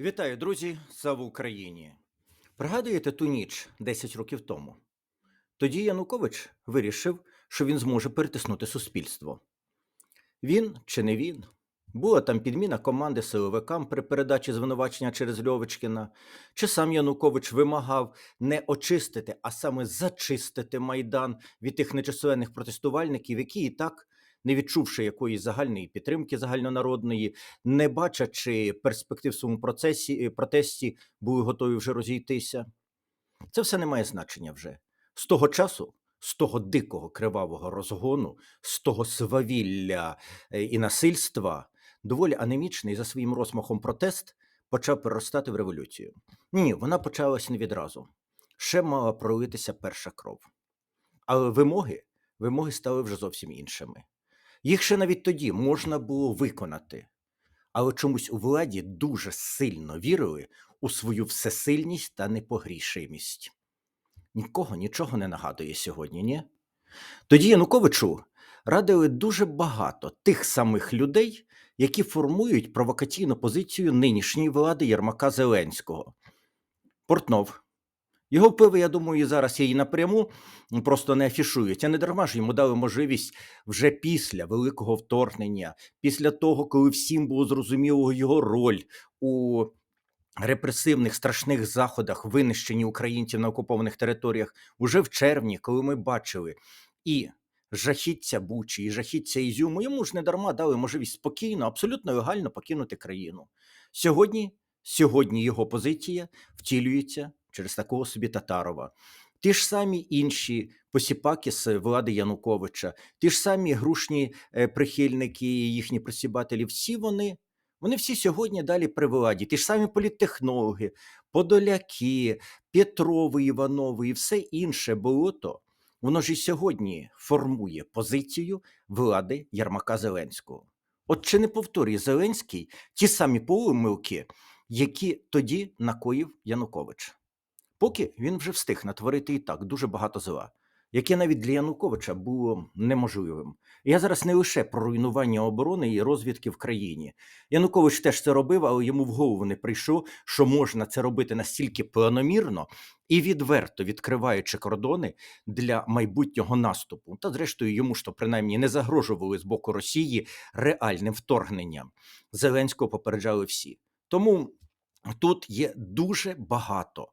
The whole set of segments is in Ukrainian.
Вітаю, друзі! Слава Україні! Пригадуєте ту ніч 10 років тому? Тоді Янукович вирішив, що він зможе перетиснути суспільство. Він чи не він? Була там підміна команди силовикам при передачі звинувачення через Льовочкіна, чи сам Янукович вимагав не очистити, а саме зачистити Майдан від тих нечисленних протестувальників, які і так, не відчувши якоїсь загальної підтримки загальнонародної, не бачачи перспектив в своєму процесі, е, протесті, були готові вже розійтися. Це все не має значення вже. З того часу, з того дикого кривавого розгону, з того свавілля е, і насильства, доволі анемічний за своїм розмахом протест почав переростати в революцію. Ні, вона почалась не відразу. Ще мала пролитися перша кров. Але вимоги, вимоги стали вже зовсім іншими. Їх ще навіть тоді можна було виконати, але чомусь у владі дуже сильно вірили у свою всесильність та непогрішимість. Нікого нічого не нагадує сьогодні, ні? Тоді Януковичу радили дуже багато тих самих людей, які формують провокаційну позицію нинішньої влади Єрмака Зеленського. Портнов. Його впливи, я думаю, і зараз її напряму просто не афішують. А не дарма ж йому дали можливість вже після великого вторгнення, після того, коли всім було зрозуміло його роль у репресивних страшних заходах винищенні українців на окупованих територіях, уже в червні, коли ми бачили і жахіття Бучі, і жахіття Ізюму, йому ж не дарма дали можливість спокійно, абсолютно легально покинути країну. Сьогодні, сьогодні його позиція втілюється через такого собі Татарова. Ті ж самі інші посіпаки з влади Януковича, ті ж самі грушні е, прихильники, їхні просібателі, всі вони, вони всі сьогодні далі при владі. Ті ж самі політтехнологи, Подоляки, Петрови, Іванови і все інше болото, воно ж і сьогодні формує позицію влади Ярмака Зеленського. От чи не повторює Зеленський ті самі помилки, які тоді накоїв Янукович? Поки він вже встиг натворити і так дуже багато зла, яке навіть для Януковича було неможливим. Я зараз не лише про руйнування оборони і розвідки в країні. Янукович теж це робив, але йому в голову не прийшло, що можна це робити настільки планомірно і відверто відкриваючи кордони для майбутнього наступу. Та зрештою йому ж то принаймні не загрожували з боку Росії реальним вторгненням. Зеленського попереджали всі. Тому тут є дуже багато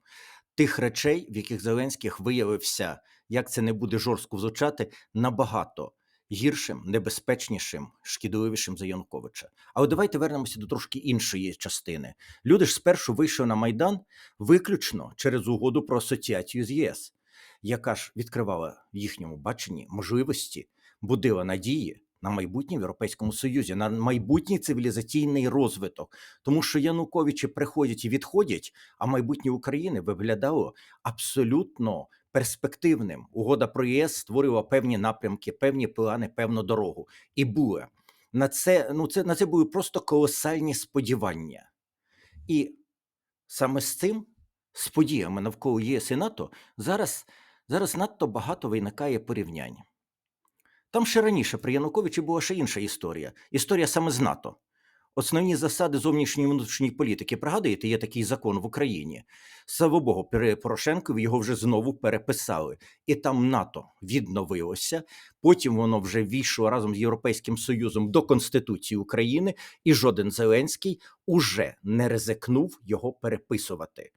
тих речей, в яких Зеленських виявився, як це не буде жорстко звучати, набагато гіршим, небезпечнішим, шкідливішим за Януковича. Але давайте вернемося до трошки іншої частини. Люди ж спершу вийшли на Майдан виключно через угоду про асоціацію з ЄС, яка ж відкривала в їхньому баченні можливості, будила надії. На майбутнє в Європейському Союзі, на майбутній цивілізаційний розвиток, тому що Януковичі приходять і відходять, а майбутнє України виглядало абсолютно перспективним. Угода про ЄС створювала певні напрямки, певні плани, певну дорогу. І було на це. Ну це на це були просто колосальні сподівання, і саме з цим з подіями навколо ЄС і НАТО зараз, зараз надто багато виникає порівнянь. Там ще раніше при Януковичі була ще інша історія. Історія саме з НАТО. Основні засади зовнішньої внутрішньої політики. Пригадуєте, є такий закон в Україні. Слава Богу, при Порошенкові його вже знову переписали, і там НАТО відновилося. Потім воно вже війшло разом з Європейським Союзом до Конституції України, і жоден Зеленський уже не ризикнув його переписувати.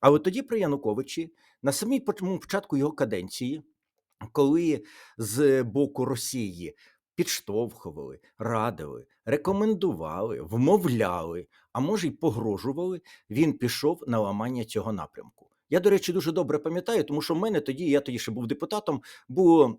Але тоді при Януковичі, на самій початку його каденції, коли з боку Росії підштовхували, радили, рекомендували, вмовляли, а може й погрожували, він пішов на ламання цього напрямку. Я, до речі, дуже добре пам'ятаю, тому що в мене тоді, я тоді ще був депутатом, було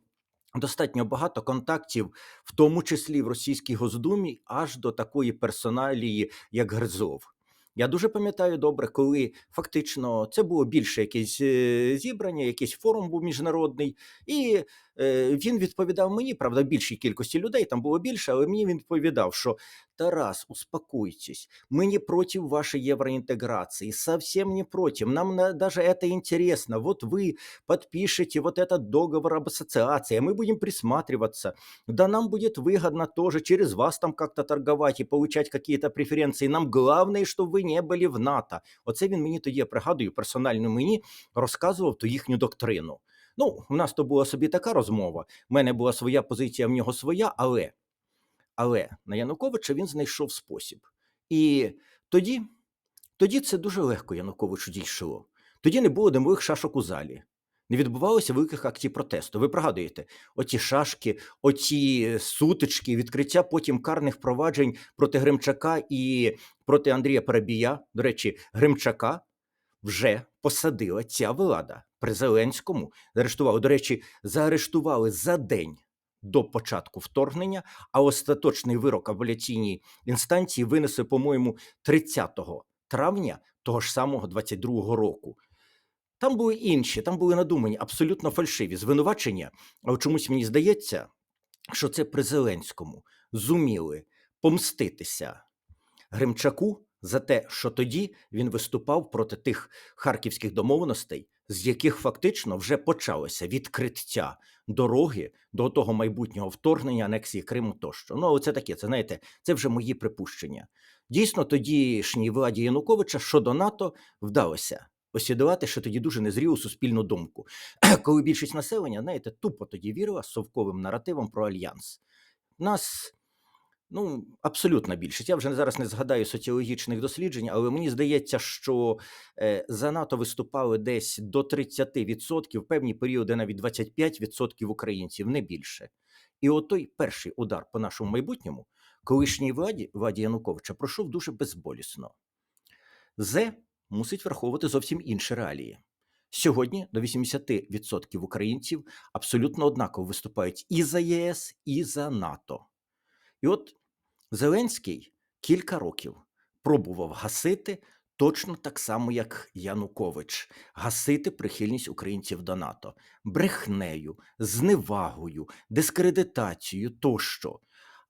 достатньо багато контактів, в тому числі в російській Госдумі, аж до такої персоналії, як Гризов. Я дуже пам'ятаю добре, коли фактично це було більше якесь е, зібрання, якийсь форум був міжнародний, і е, він відповідав мені, правда, більшій кількості людей там було більше, але мені він відповідав, що Тарас, успокойтесь. Мы не против вашей евроинтеграции, совсем не против. Нам на- даже это интересно. Вот вы подпишете вот этот договор об ассоциации, а мы будем присматриваться. Да нам будет выгодно тоже через вас там как-то торговать и получать какие-то преференции. Нам главное, щоб ви не були в НАТО. Оце він мені тоді, я пригадую, персонально мені розказував ту їхню доктрину. Ну, у нас то була собі така розмова. У мене була своя позиція, в нього своя, але, але на Януковича він знайшов спосіб. І тоді, тоді це дуже легко Януковичу дійшло. Тоді не було димових шашок у залі. Не відбувалося великих акцій протесту. Ви пригадуєте, оті шашки, оті сутички, відкриття потім карних проваджень проти Гримчака і проти Андрія Парабія. До речі, Гримчака вже посадила ця влада при Зеленському. Заарештували. До речі, заарештували за день до початку вторгнення, а остаточний вирок апеляційній інстанції винесли, по-моєму, 30 травня того ж самого 22-го року. Там були інші, там були надумані, абсолютно фальшиві звинувачення. Але чомусь мені здається, що це при Зеленському зуміли помститися Гримчаку за те, що тоді він виступав проти тих харківських домовленостей, з яких фактично вже почалося відкриття дороги до того майбутнього вторгнення, анексії Криму тощо. Ну, це таке, це знаєте, це вже мої припущення. Дійсно, тодішній владі Януковича щодо НАТО вдалося осідувати, що тоді дуже незрілу суспільну думку. Коли більшість населення, знаєте, тупо тоді вірила совковим наративом про альянс. Нас Ну, абсолютна більшість. Я вже зараз не згадаю соціологічних досліджень, але мені здається, що е, за НАТО виступали десь до 30%, певні періоди навіть 25% українців, не більше. І от той перший удар по нашому майбутньому, колишній владі, владі Януковича, пройшов дуже безболісно. Зе мусить враховувати зовсім інші реалії. Сьогодні до 80% українців абсолютно однаково виступають і за ЄС, і за НАТО. І от Зеленський кілька років пробував гасити точно так само, як Янукович, гасити прихильність українців до НАТО брехнею, зневагою, дискредитацією тощо.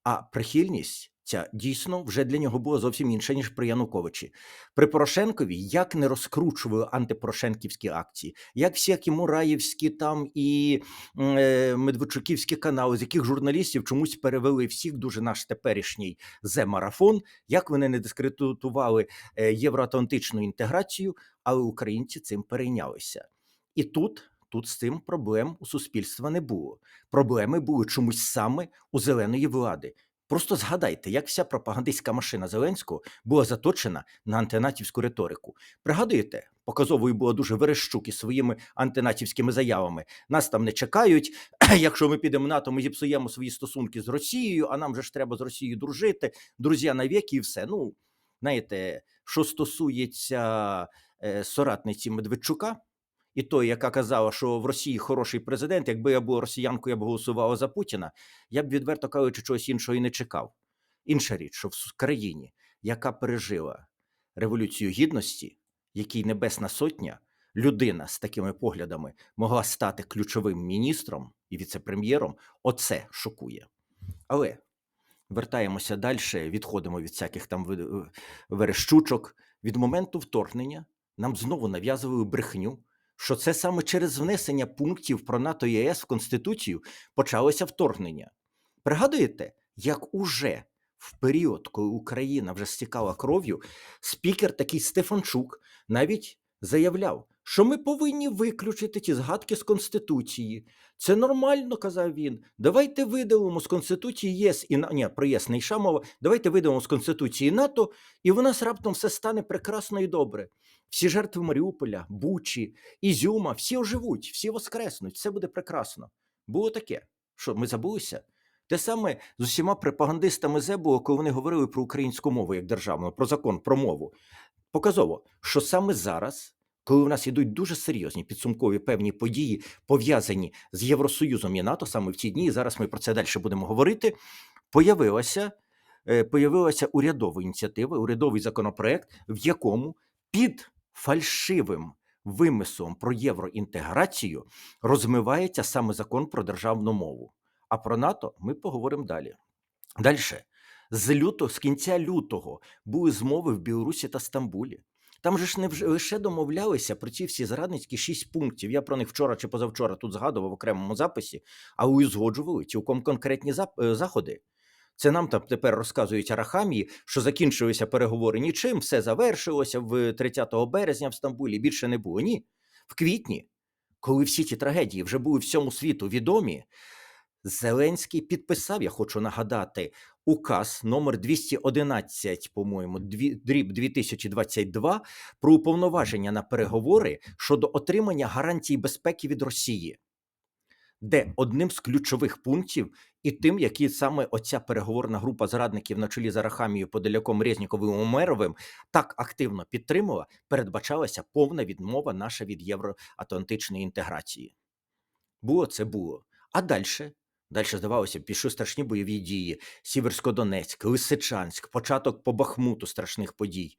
А прихильність ця дійсно вже для нього була зовсім інша, ніж при Януковичі. При Порошенкові як не розкручували антипорошенківські акції, як всякі Мураївські там і е, Медведчуківські канали, з яких журналістів чомусь перевели всіх дуже наш теперішній зе-марафон, як вони не дискредитували е, євроатлантичну інтеграцію, але українці цим перейнялися. І тут. Тут з цим проблем у суспільства не було. Проблеми були чомусь саме у зеленої влади. Просто згадайте, як вся пропагандистська машина Зеленського була заточена на антинатівську риторику. Пригадуєте, показовою була дуже Верещук із своїми антинатівськими заявами. Нас там не чекають. Якщо ми підемо в НАТО, ми зіпсуємо свої стосунки з Росією, а нам же ж треба з Росією дружити, друзі навіки і все. Ну, знаєте, що стосується е, соратниці Медведчука. І той, яка казала, що в Росії хороший президент, якби я була росіянкою, я б голосувала за Путіна, я б відверто кажучи, чогось іншого і не чекав. Інша річ, що в країні, яка пережила революцію гідності, якій Небесна Сотня, людина з такими поглядами могла стати ключовим міністром і віце-прем'єром, оце шокує. Але вертаємося далі, відходимо від всяких там верещучок. Від моменту вторгнення нам знову нав'язували брехню що це саме через внесення пунктів про НАТО ЄС в Конституцію почалося вторгнення. Пригадуєте, як уже в період, коли Україна вже стікала кров'ю, спікер такий Стефанчук навіть заявляв, що ми повинні виключити ті згадки з Конституції. Це нормально, казав він. Давайте видалимо з Конституції ЄС і ні, про ЄС не йшла мова. Давайте видалимо з Конституції НАТО, і в нас раптом все стане прекрасно і добре. Всі жертви Маріуполя, Бучі, Ізюма, всі оживуть, всі воскреснуть, все буде прекрасно. Було таке. Що, ми забулися? Те саме з усіма пропагандистами зе коли вони говорили про українську мову як державну, про закон, про мову. Показово, що саме зараз, коли у нас йдуть дуже серйозні підсумкові певні події, пов'язані з Євросоюзом і НАТО, саме в ці дні, і зараз ми про це далі будемо говорити, появилася, е, появилася урядова ініціатива, урядовий законопроект, в якому під фальшивим вимислом про євроінтеграцію розмивається саме закон про державну мову. А про НАТО ми поговоримо далі. Далі. З люто, з кінця лютого були змови в Білорусі та Стамбулі. Там же ж не лише домовлялися про ці всі зрадницькі шість пунктів. Я про них вчора чи позавчора тут згадував в окремому записі, а узгоджували цілком конкретні е, заходи. Це нам там тепер розказують Арахамії, що закінчилися переговори нічим, все завершилося в 30 березня в Стамбулі. Більше не було. Ні. В квітні, коли всі ті трагедії вже були всьому світу відомі, Зеленський підписав, я хочу нагадати, указ номер 211, по-моєму, дріб 2022 про уповноваження на переговори щодо отримання гарантій безпеки від Росії, де одним з ключових пунктів і тим, які саме оця переговорна група зрадників на чолі з Арахамією, Подоляком, Резніковим Умеровим так активно підтримала, передбачалася повна відмова наша від євроатлантичної інтеграції. Було це було. А далі? Далі, здавалося, пішли страшні бойові дії: Сіверсько-Донецьк, Лисичанськ, початок по Бахмуту страшних подій.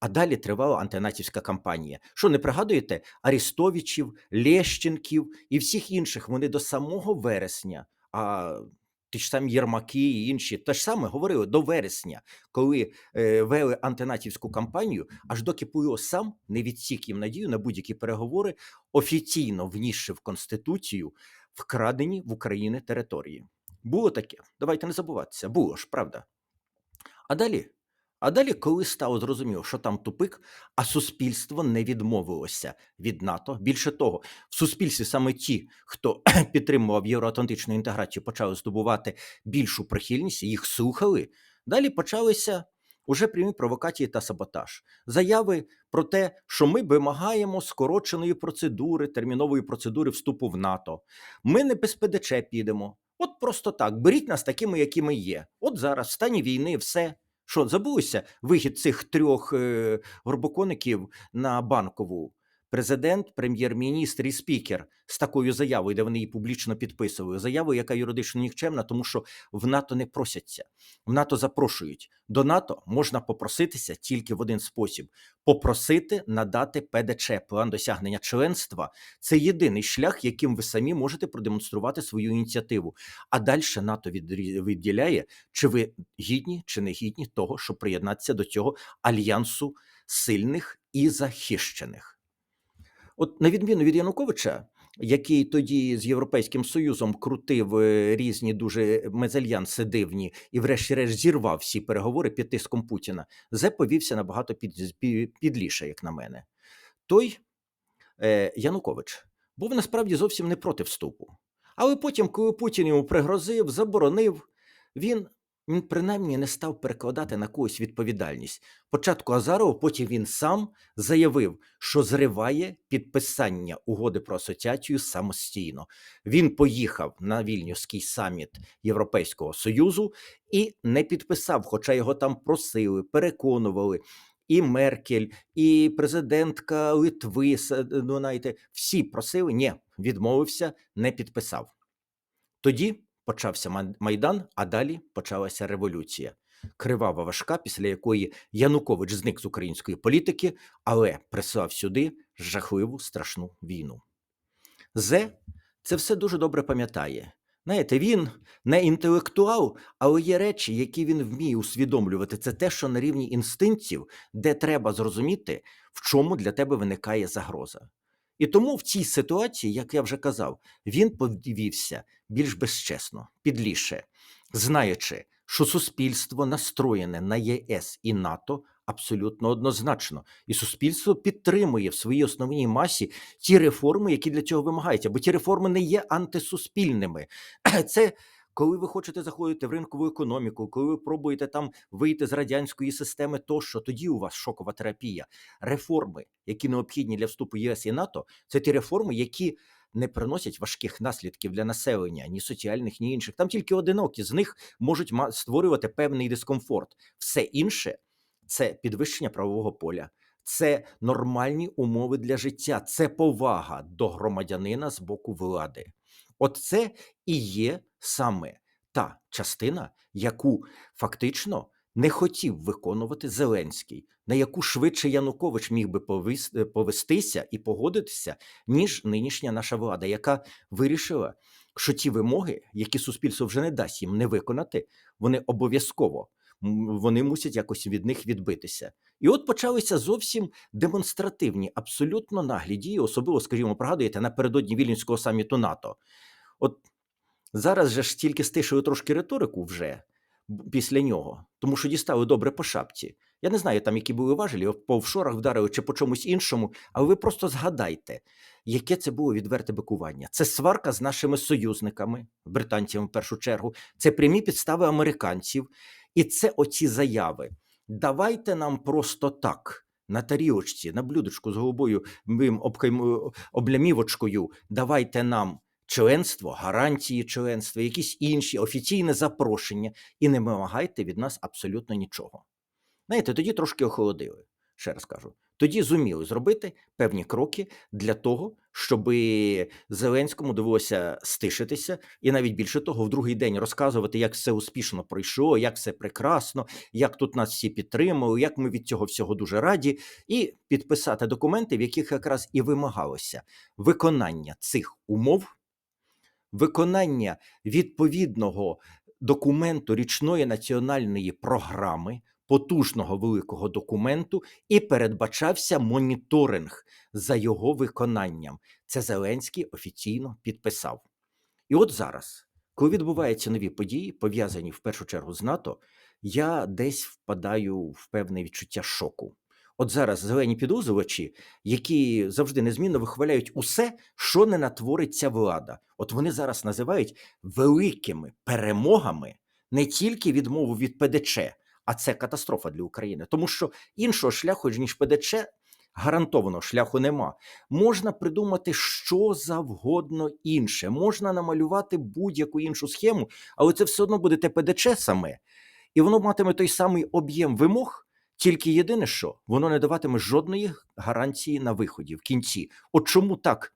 А далі тривала антинатівська кампанія. Що не пригадуєте? Арістовичів, Лещенків і всіх інших вони до самого вересня, а ті ж самі Єрмаки і інші те ж саме говорили до вересня, коли е, вели антинатівську кампанію, аж доки Пуйло сам не відсік їм надію на будь-які переговори, офіційно внісши в Конституцію вкрадені в Україні території. Було таке. Давайте не забуватися. Було ж, правда. А далі, а далі, коли стало зрозуміло, що там тупик, а суспільство не відмовилося від НАТО. Більше того, в суспільстві саме ті, хто підтримував євроатлантичну інтеграцію, почали здобувати більшу прихильність, їх слухали. Далі почалися уже прямі провокації та саботаж. Заяви про те, що ми вимагаємо скороченої процедури, термінової процедури вступу в НАТО. Ми не без ПДЧ підемо. От просто так. Беріть нас такими, які ми є. От зараз, в стані війни, все. Що, забулися вихід цих трьох е, горбокоників на банкову? Президент, прем'єр-міністр і спікер з такою заявою, де вони її публічно підписували. Заявою, яка юридично нікчемна, тому що в НАТО не просяться, в НАТО запрошують. До НАТО можна попроситися тільки в один спосіб: попросити надати ПДЧ, план досягнення членства. Це єдиний шлях, яким ви самі можете продемонструвати свою ініціативу. А далі НАТО відділяє, чи ви гідні чи не гідні того, щоб приєднатися до цього альянсу сильних і захищених. От на відміну від Януковича, який тоді з Європейським Союзом крутив е, різні дуже мезальянси дивні і, врешті-решт, зірвав всі переговори під тиском Путіна, Зе повівся набагато під, підліше, як на мене. Той е, Янукович був насправді зовсім не проти вступу. Але потім, коли Путін йому пригрозив, заборонив, він, він принаймні не став перекладати на когось відповідальність. Спочатку Азаров, потім він сам заявив, що зриває підписання угоди про асоціацію самостійно. Він поїхав на Вільнюський саміт Європейського Союзу і не підписав, хоча його там просили, переконували. І Меркель, і президентка Литви, ну, знаєте, всі просили, ні, відмовився, не підписав. Тоді почався Майдан, а далі почалася революція. Кривава важка, після якої Янукович зник з української політики, але прислав сюди жахливу страшну війну. Зе це все дуже добре пам'ятає. Знаєте, він не інтелектуал, але є речі, які він вміє усвідомлювати. Це те, що на рівні інстинктів, де треба зрозуміти, в чому для тебе виникає загроза. І тому в цій ситуації, як я вже казав, він повівся більш безчесно, підліше, знаючи, що суспільство настроєне на ЄС і НАТО абсолютно однозначно, і суспільство підтримує в своїй основній масі ті реформи, які для цього вимагаються, бо ті реформи не є антисуспільними. Це коли ви хочете заходити в ринкову економіку, коли ви пробуєте там вийти з радянської системи, тощо тоді у вас шокова терапія. Реформи, які необхідні для вступу ЄС і НАТО, це ті реформи, які не приносять важких наслідків для населення, ні соціальних, ні інших. Там тільки одинокі з них можуть створювати певний дискомфорт. Все інше це підвищення правового поля. Це нормальні умови для життя, це повага до громадянина з боку влади. От це і є саме та частина, яку фактично не хотів виконувати Зеленський, на яку швидше Янукович міг би е, повестися і погодитися, ніж нинішня наша влада, яка вирішила, що ті вимоги, які суспільство вже не дасть їм не виконати, вони обов'язково вони мусять якось від них відбитися. І от почалися зовсім демонстративні, абсолютно наглі дії, особливо, скажімо, пригадуєте, напередодні Вільнюського саміту НАТО. От зараз же ж тільки стишили трошки риторику вже після нього, тому що дістали добре по шапці. Я не знаю, там які були важелі, по офшорах вдарили чи по чомусь іншому, але ви просто згадайте, яке це було відверте бикування. Це сварка з нашими союзниками, британцями в першу чергу, це прямі підстави американців, і це оці заяви. Давайте нам просто так. На тарілочці, на блюдочку з голубою обкайм- облямівочкою, давайте нам членство, гарантії членства, якісь інші офіційне запрошення, і не вимагайте від нас абсолютно нічого. Знаєте, тоді трошки охолодили, ще раз кажу. Тоді зуміли зробити певні кроки для того, щоб Зеленському довелося стишитися, і навіть більше того, в другий день розказувати, як все успішно пройшло, як все прекрасно, як тут нас всі підтримали, як ми від цього всього дуже раді, і підписати документи, в яких якраз і вимагалося виконання цих умов, виконання відповідного документу річної національної програми, потужного великого документу, і передбачався моніторинг за його виконанням. Це Зеленський офіційно підписав. І от зараз, коли відбуваються нові події, пов'язані в першу чергу з НАТО, я десь впадаю в певне відчуття шоку. От зараз зелені підозрювачі, які завжди незмінно вихваляють усе, що не натвориться влада. От вони зараз називають великими перемогами не тільки відмову від ПДЧ, а це катастрофа для України, тому що іншого шляху ніж ПДЧ гарантованого шляху нема. Можна придумати що завгодно інше, можна намалювати будь-яку іншу схему, але це все одно буде те ПДЧ саме, і воно матиме той самий об'єм вимог. Тільки єдине, що воно не даватиме жодної гарантії на виході в кінці. От чому так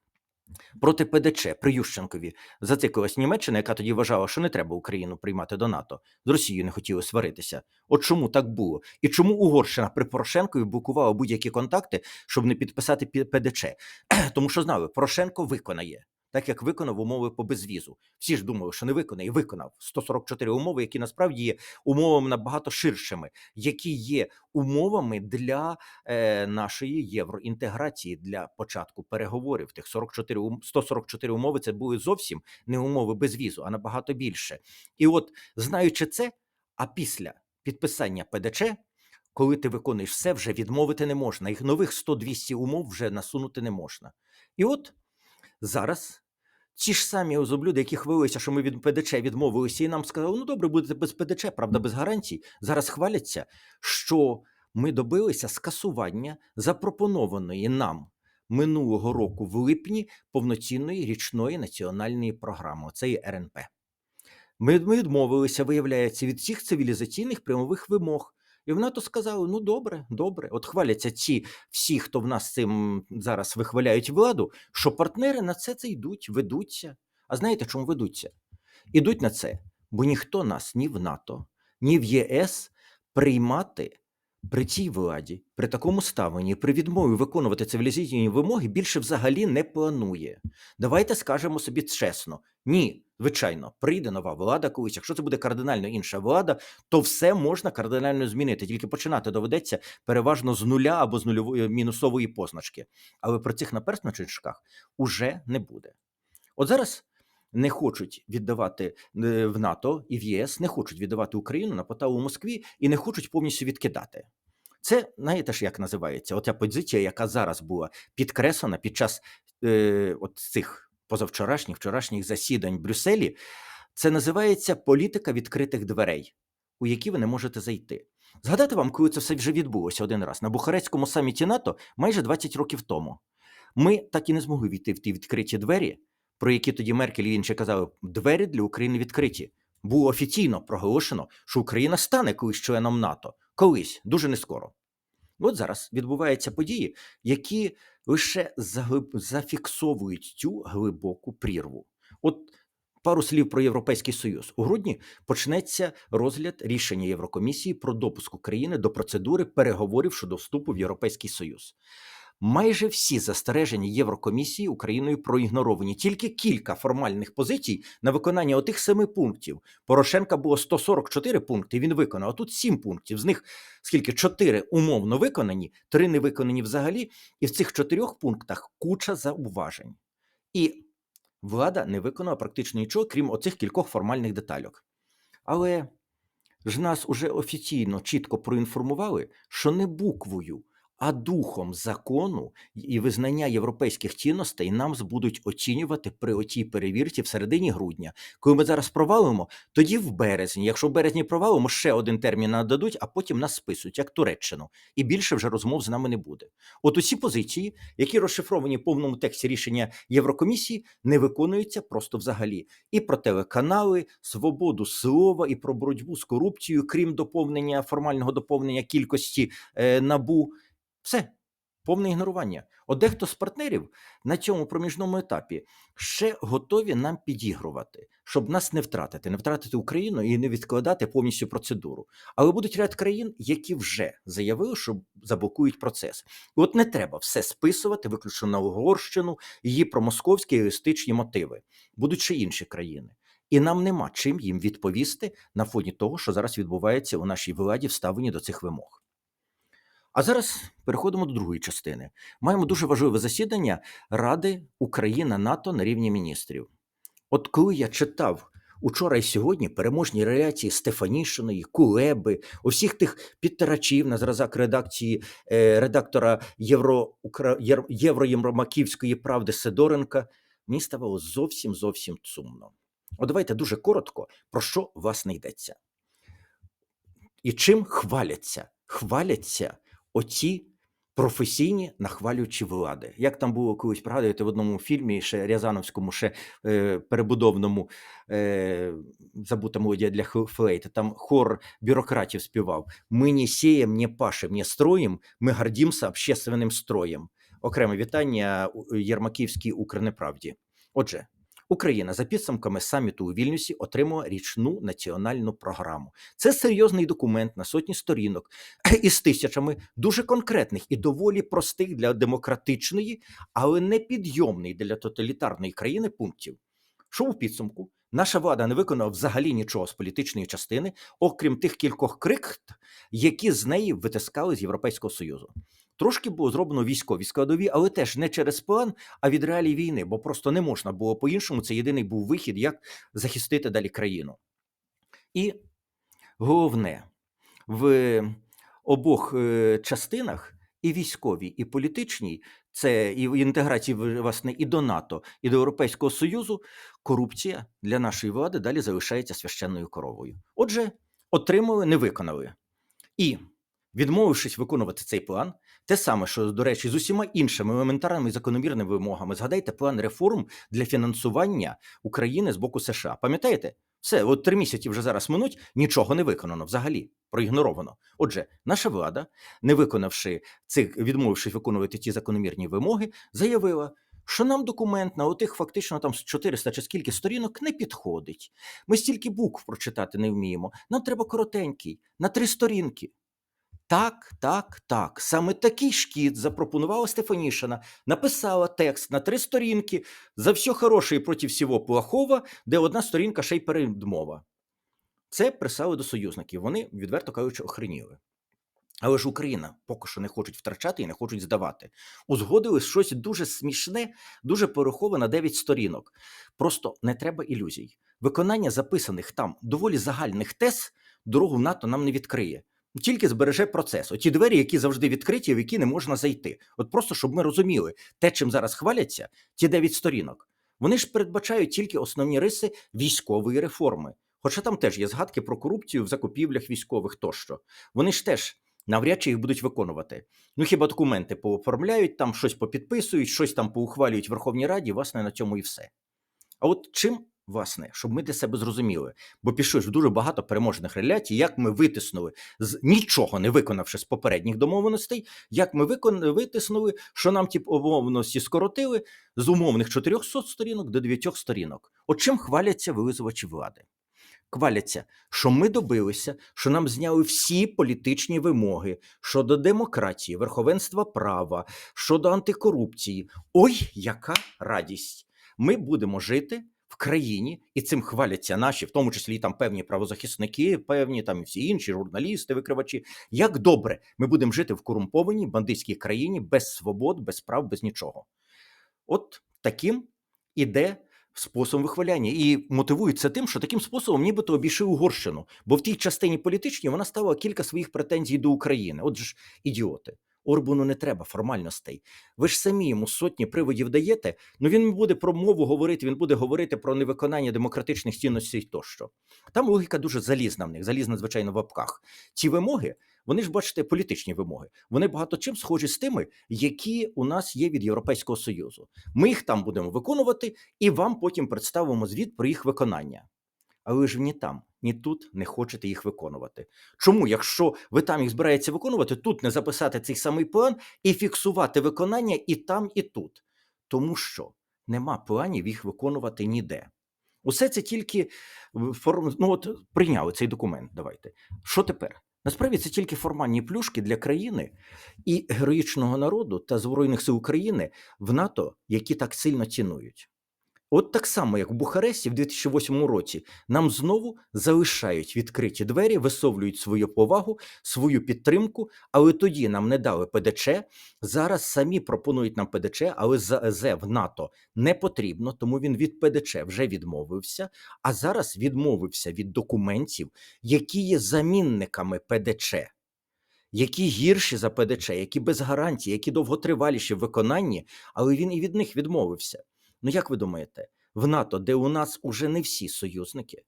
проти ПДЧ при Ющенкові зациклилась Німеччина, яка тоді вважала, що не треба Україну приймати до НАТО. З Росією не хотіли сваритися. От чому так було? І чому Угорщина при Порошенкові блокувала будь-які контакти, щоб не підписати ПДЧ? Тому що знали, Порошенко виконає. Так як виконав умови по безвізу. Всі ж думали, що не виконає, і виконав 144 умови, які насправді є умовами набагато ширшими, які є умовами для е, нашої євроінтеграції для початку переговорів. Тих 44, ум- 144 умови це були зовсім не умови безвізу, а набагато більше. І от, знаючи це, а після підписання ПДЧ, коли ти виконуєш все, вже відмовити не можна. Їх нових 100-200 умов вже насунути не можна. І от зараз. Ті ж самі озоблюди, які хвилилися, що ми від ПДЧ відмовилися, і нам сказали, ну добре, будете без ПДЧ, правда, без гарантій. Зараз хваляться, що ми добилися скасування запропонованої нам минулого року в липні повноцінної річної національної програми. Це є РНП. Ми, відмовилися, виявляється, від всіх цивілізаційних прямових вимог. І в НАТО сказали: ну добре, добре. От хваляться ці всі, хто в нас цим зараз вихваляють владу, що партнери на це це йдуть, ведуться. А знаєте, чому ведуться? Ідуть на це, бо ніхто нас ні в НАТО, ні в ЄС приймати при цій владі, при такому ставленні, при відмові виконувати цивілізаційні вимоги більше взагалі не планує. Давайте скажемо собі чесно: ні, звичайно, прийде нова влада колись. Якщо це буде кардинально інша влада, то все можна кардинально змінити. Тільки починати доведеться переважно з нуля або з нульової мінусової позначки. Але про цих наперсточках уже не буде. От зараз не хочуть віддавати е, в НАТО і в ЄС, не хочуть віддавати Україну на поталу Москві і не хочуть повністю відкидати. Це знаєте ж, як називається? Оця позиція, яка зараз була підкреслена під час е, от цих позавчорашніх вчорашніх засідань в Брюсселі. Це називається політика відкритих дверей, у які ви не можете зайти. Згадати вам, коли це все вже відбулося один раз на Бухарецькому саміті НАТО майже 20 років тому. Ми так і не змогли війти в ті відкриті двері, про які тоді Меркель і інші казали, двері для України відкриті. Було офіційно проголошено, що Україна стане колись членом НАТО. Колись, дуже не скоро. От зараз відбуваються події, які лише зафіксовують цю глибоку прірву. От пару слів про Європейський Союз. У грудні почнеться розгляд рішення Єврокомісії про допуск України до процедури переговорів щодо вступу в Європейський Союз. Майже всі застереження Єврокомісії Україною проігноровані. Тільки кілька формальних позицій на виконання отих семи пунктів. Порошенка було 144 пункти. Він виконав. А тут сім пунктів. З них скільки чотири умовно виконані, три не виконані взагалі. І в цих чотирьох пунктах куча зауважень. І влада не виконала практично нічого, крім оцих кількох формальних детальок. Але ж нас уже офіційно чітко проінформували, що не буквою, а духом закону і визнання європейських цінностей нам будуть оцінювати при отій перевірці в середині грудня. Коли ми зараз провалимо, тоді в березні. Якщо в березні провалимо, ще один термін нададуть, а потім нас списують, як Туреччину, і більше вже розмов з нами не буде. От усі позиції, які розшифровані в повному тексті рішення Єврокомісії, не виконуються просто взагалі. І про телеканали, свободу слова, і про боротьбу з корупцією, крім доповнення формального доповнення кількості е, набу. Все, повне ігнорування. От дехто з партнерів на цьому проміжному етапі ще готові нам підігрувати, щоб нас не втратити, не втратити Україну і не відкладати повністю процедуру. Але будуть ряд країн, які вже заявили, що заблокують процес. І от не треба все списувати, виключно на Угорщину, її промосковські егоїстичні мотиви. Будуть ще інші країни. І нам нема чим їм відповісти на фоні того, що зараз відбувається у нашій владі, вставлені до цих вимог. А зараз переходимо до другої частини. Маємо дуже важливе засідання Ради Україна НАТО на рівні міністрів. От коли я читав учора і сьогодні переможні реляції Стефанішиної, Кулеби, усіх тих підтарачів на зразок редакції е, редактора Євро, правди Сидоренка, мені ставало зовсім зовсім сумно. От давайте дуже коротко, про що власне йдеться. І чим хваляться? Хваляться оці професійні нахвалюючі влади. Як там було колись, пригадуєте, в одному фільмі, ще Рязановському, ще е, перебудовному е, забута мелодія для флейти, там хор бюрократів співав: Ми не сієм, не пашем, не строїм, ми гордимся общественним строєм. Окреме вітання Єрмаківській Укрнеправді. Отже, Україна за підсумками саміту у Вільнюсі отримала річну національну програму. Це серйозний документ на сотні сторінок із тисячами дуже конкретних і доволі простих для демократичної, але не підйомної для тоталітарної країни пунктів. Що у підсумку? Наша влада не виконала взагалі нічого з політичної частини, окрім тих кількох крихт, які з неї витискали з Європейського Союзу. Трошки було зроблено військові складові, але теж не через план, а від реалій війни, бо просто не можна було по-іншому. Це єдиний був вихід, як захистити далі країну. І головне, в обох е, частинах, і військовій, і політичній, це і в інтеграції власне і до НАТО, і до Європейського Союзу, корупція для нашої влади далі залишається священною коровою. Отже, отримали, не виконали. І відмовившись виконувати цей план, те саме, що, до речі, з усіма іншими елементарними закономірними вимогами, згадайте план реформ для фінансування України з боку США. Пам'ятаєте? Все, от три місяці вже зараз минуть, нічого не виконано взагалі, проігноровано. Отже, наша влада, не виконавши цих, відмовившись виконувати ті закономірні вимоги, заявила, що нам документ на отих фактично там з 400 чи скільки сторінок не підходить. Ми стільки букв прочитати не вміємо. Нам треба коротенький, на три сторінки. Так, так, так. Саме такий шкіт запропонувала Стефанішина, написала текст на три сторінки за все хороше і проти всього плохого, де одна сторінка ще й передмова. Це присали до союзників. Вони, відверто кажучи, охреніли. Але ж Україна поки що не хочуть втрачати і не хочуть здавати. Узгодили щось дуже смішне, дуже переховане на 9 сторінок. Просто не треба ілюзій. Виконання записаних там доволі загальних тез дорогу в НАТО нам не відкриє. Тільки збереже процес. Оті двері, які завжди відкриті, в які не можна зайти. От просто щоб ми розуміли, те, чим зараз хваляться, ті 9 сторінок. Вони ж передбачають тільки основні риси військової реформи. Хоча там теж є згадки про корупцію в закупівлях військових тощо. Вони ж теж навряд чи їх будуть виконувати. Ну хіба документи пооформляють, там щось попідписують, щось там поухвалюють в Верховній Раді, власне, на цьому і все. А от чим, власне, щоб ми для себе зрозуміли, бо пішли ж дуже багато переможних реляцій, як ми витиснули з нічого не виконавши з попередніх домовленостей, як ми викон... витиснули, що нам ті умовності скоротили з умовних 400 сторінок до 9 сторінок. От чим хваляться вилизувачі влади? Кваляться, що ми добилися, що нам зняли всі політичні вимоги щодо демократії, верховенства права, щодо антикорупції. Ой, яка радість! Ми будемо жити країні, і цим хваляться наші, в тому числі і там певні правозахисники, певні там і всі інші журналісти, викривачі. Як добре ми будемо жити в корумпованій бандитській країні без свобод, без прав, без нічого. От таким іде способом вихваляння. І мотивують це тим, що таким способом нібито обійшли Угорщину, бо в тій частині політичній вона ставила кілька своїх претензій до України. От же ж ідіоти. Орбану не треба формальностей. Ви ж самі йому сотні приводів даєте. Ну він не буде про мову говорити, він буде говорити про невиконання демократичних цінностей тощо. Там логіка дуже залізна в них, залізна, звичайно, в апках. Ці вимоги, вони ж бачите, політичні вимоги. Вони багато чим схожі з тими, які у нас є від Європейського Союзу. Ми їх там будемо виконувати, і вам потім представимо звіт про їх виконання. Але ви ж ні там, ні тут не хочете їх виконувати. Чому, якщо ви там їх збираєтеся виконувати, тут не записати цей самий план і фіксувати виконання і там, і тут? Тому що нема планів їх виконувати ніде. Усе це тільки в форм... ну от прийняли цей документ. Давайте. Що тепер? Насправді це тільки формальні плюшки для країни і героїчного народу та Збройних сил України в НАТО, які так сильно цінують. От так само, як в Бухаресті в 2008 році, нам знову залишають відкриті двері, висовлюють свою повагу, свою підтримку, але тоді нам не дали ПДЧ. Зараз самі пропонують нам ПДЧ, але ЗАЗ в НАТО не потрібно, тому він від ПДЧ вже відмовився. А зараз відмовився від документів, які є замінниками ПДЧ. Які гірші за ПДЧ, які без гарантії, які довготриваліші в виконанні, але він і від них відмовився. Ну як ви думаєте, в НАТО, де у нас уже не всі союзники,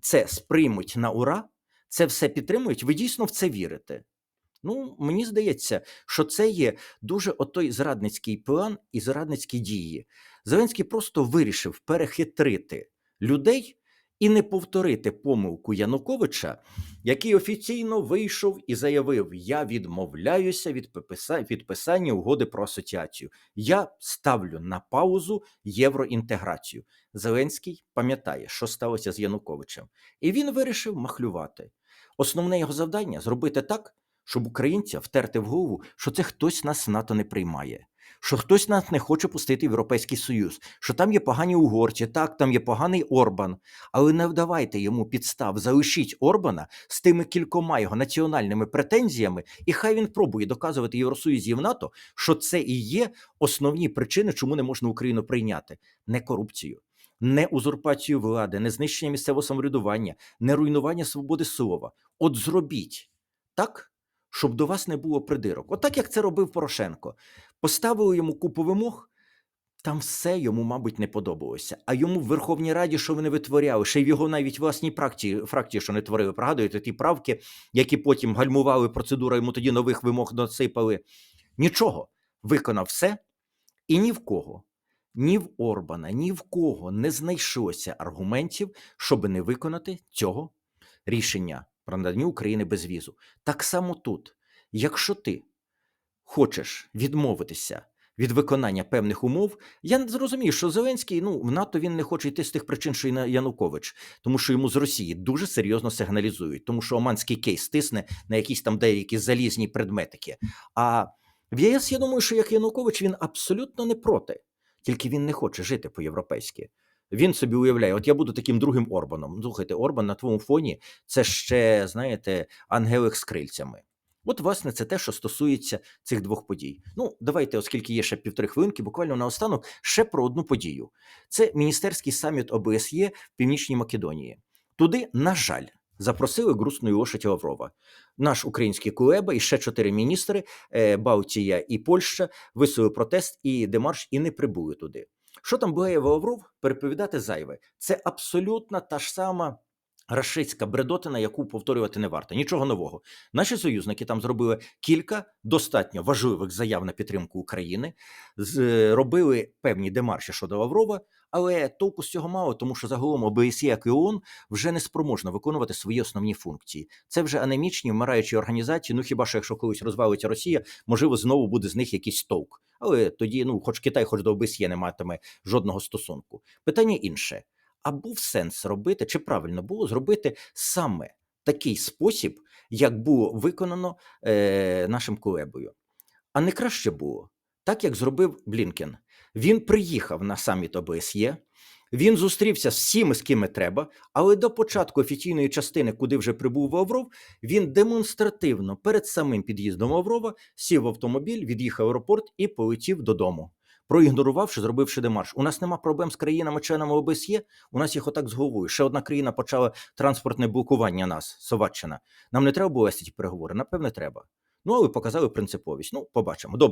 це сприймуть на ура, це все підтримують? Ви дійсно в це вірите? Ну, мені здається, що це є дуже отой зрадницький план і зрадницькі дії. Зеленський просто вирішив перехитрити людей і не повторити помилку Януковича, який офіційно вийшов і заявив: Я відмовляюся від підписання угоди про асоціацію. Я ставлю на паузу євроінтеграцію. Зеленський пам'ятає, що сталося з Януковичем, і він вирішив махлювати. Основне його завдання зробити так, щоб українця втерти в голову, що це хтось нас НАТО не приймає. Що хтось нас не хоче пустити в Європейський Союз, що там є погані угорці, так, там є поганий Орбан, але не вдавайте йому підстав, залишіть Орбана з тими кількома його національними претензіями, і хай він пробує доказувати Євросоюзі і в НАТО, що це і є основні причини, чому не можна Україну прийняти: не корупцію, не узурпацію влади, не знищення місцевого самоврядування, не руйнування свободи слова. От зробіть так. Щоб до вас не було придирок. Отак, як це робив Порошенко. Поставили йому купу вимог, там все йому, мабуть, не подобалося. А йому в Верховній Раді, що вони витворяли, ще й в його навіть власній фракції, фракції, що не творили. Пригадуєте ті правки, які потім гальмували процедуру, йому тоді нових вимог насипали. Нічого. Виконав все, і ні в кого, ні в Орбана, ні в кого не знайшлося аргументів, щоб не виконати цього рішення про надання України без візу. Так само тут, якщо ти хочеш відмовитися від виконання певних умов, я зрозумію, що Зеленський ну в НАТО він не хоче йти з тих причин, що і на Янукович, тому що йому з Росії дуже серйозно сигналізують, тому що Оманський кейс тисне на якісь там деякі залізні предметики. А в ЄС я думаю, що як Янукович він абсолютно не проти, тільки він не хоче жити по-європейськи. Він собі уявляє, от я буду таким другим Орбаном. Слухайте, Орбан на твоєму фоні це ще, знаєте, ангелик з крильцями. От, власне, це те, що стосується цих двох подій. Ну, давайте, оскільки є ще півтори хвилинки, буквально наостанок ще про одну подію. Це міністерський саміт ОБСЄ в Північній Македонії. Туди, на жаль, запросили Грустну Іошить Лаврова. Наш український Кулеба і ще чотири міністри е, Балтія і Польща висунули протест і демарш і не прибули туди. Що там буде Лавров переповідати зайве? Це абсолютно та ж сама рашистська бредотина, яку повторювати не варто. Нічого нового. Наші союзники там зробили кілька достатньо важливих заяв на підтримку України, зробили певні демарші щодо Лаврова, але толку з цього мало, тому що загалом ОБСЄ, як і ООН, вже не спроможна виконувати свої основні функції. Це вже анемічні, вмираючі організації. Ну хіба що якщо колись розвалиться Росія, можливо, знову буде з них якийсь толк. Але тоді, ну, хоч Китай, хоч до ОБСЄ не матиме жодного стосунку. Питання інше. а був сенс робити, чи правильно було зробити саме такий спосіб, як було виконано е, нашим Кулебою. А не краще було, так як зробив Блінкен. Він приїхав на саміт ОБСЄ, він зустрівся з всіми, з ким треба, але до початку офіційної частини, куди вже прибув Лавров, він демонстративно перед самим під'їздом Лаврова сів в автомобіль, від'їхав аеропорт і полетів додому. Проігнорувавши, зробивши демарш. У нас нема проблем з країнами-членами ОБСЄ. У нас їх отак з головою. Ще одна країна почала транспортне блокування нас, Словаччина. Нам не треба було вести ті переговори. Напевне, треба. Ну, але показали принциповість. Ну, побачимо. Добре.